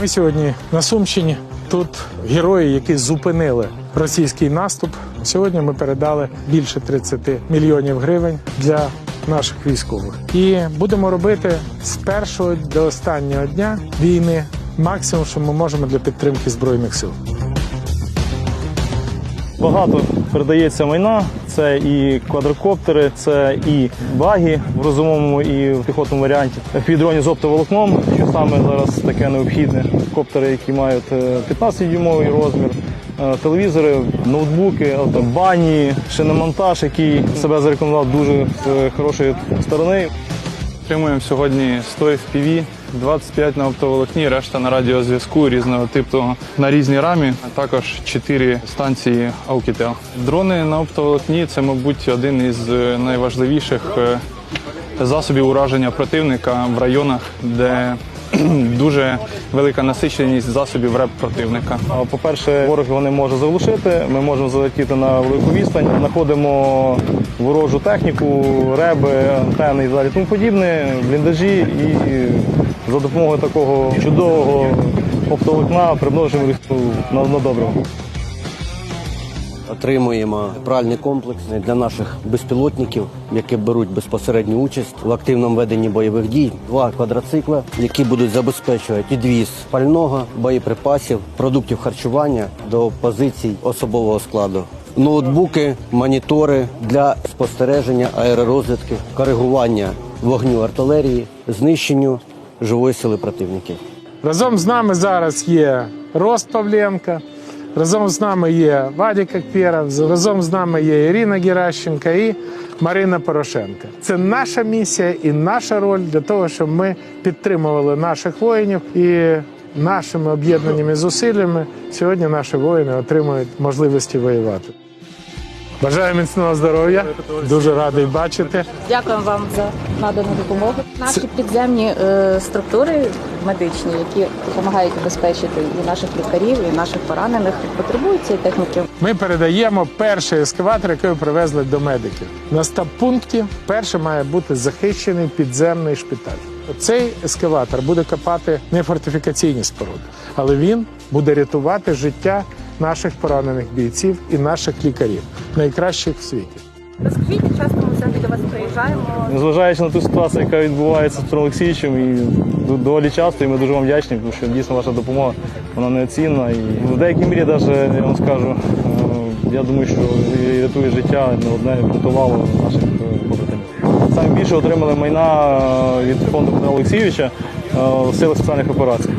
Ми сьогодні на Сумщині. Тут герої, які зупинили російський наступ. Сьогодні ми передали більше 30 мільйонів гривень для наших військових. І будемо робити з першого до останнього дня війни максимум, що ми можемо для підтримки збройних сил. Багато передається майна. Це і квадрокоптери, це і баги в розумовому і в піхотному варіанті. Підроні з оптоволокном, що саме зараз таке необхідне. Коптери, які мають 15-дюймовий розмір, е, телевізори, ноутбуки, бані, шиномонтаж, який себе зарекомендував дуже з хорошої сторони. Отримуємо сьогодні 100 FPV, 25 на оптоволокні, решта на радіозв'язку різного типу на різній рамі, а також 4 станції Aukitel. Дрони на оптоволокні це, мабуть, один із е, найважливіших е, засобів ураження противника в районах, де дуже велика насиченість засобів РЕП противника. По-перше, ворог його не може заглушити. Ми можемо залетіти на велику відстань, знаходимо ворожу техніку, реби, антени і далі тому подібне, бліндажі і за допомогою такого чудового оптовикна примножуємо їх на, на доброго. Отримуємо пральний комплекс для наших безпілотників, які беруть безпосередню участь в активному веденні бойових дій. Два квадроцикли, які будуть забезпечувати підвіз пального, боєприпасів, продуктів харчування до позицій особового складу. Ноутбуки, монітори для спостереження аеророзвідки, коригування вогню артилерії, знищенню живої сили противників. Разом з нами зараз є Рост Павленко, разом з нами є Вадик Акперов, разом з нами є Ірина Геращенко і Марина Порошенко. Це наша місія і наша роль для того, щоб ми підтримували наших воїнів і нашими об'єднаними зусиллями сьогодні наші воїни отримують можливості воювати. Бажаю міцного здоров'я. Дуже радий бачити. Дякуємо вам за надану допомогу. Наші підземні е, структури медичні, які допомагають забезпечити і наших лікарів, і наших поранених, потребують цієї техніки. Ми передаємо перший ескаватор, який привезли до медиків. На стаб-пункті перше має бути захищений підземний шпиталь. Цей ескаватор буде копати не фортифікаційні споруди, але він буде рятувати життя наших поранених бійців і наших лікарів, найкращих в світі. Розкажіть, часто ми взагалі до вас приїжджаємо. Незважаючи на ту ситуацію, яка відбувається з Петром Олексійовичем, і доволі часто, і ми дуже вам вдячні, тому що дійсно ваша допомога вона неоцінна. І в деякій мірі, навіть, я вам скажу, е, я думаю, що рятує життя не одне врятувало наших е, побратимів. Саме більше отримали майна е, від фонду Петра Олексійовича в силах спеціальних операцій.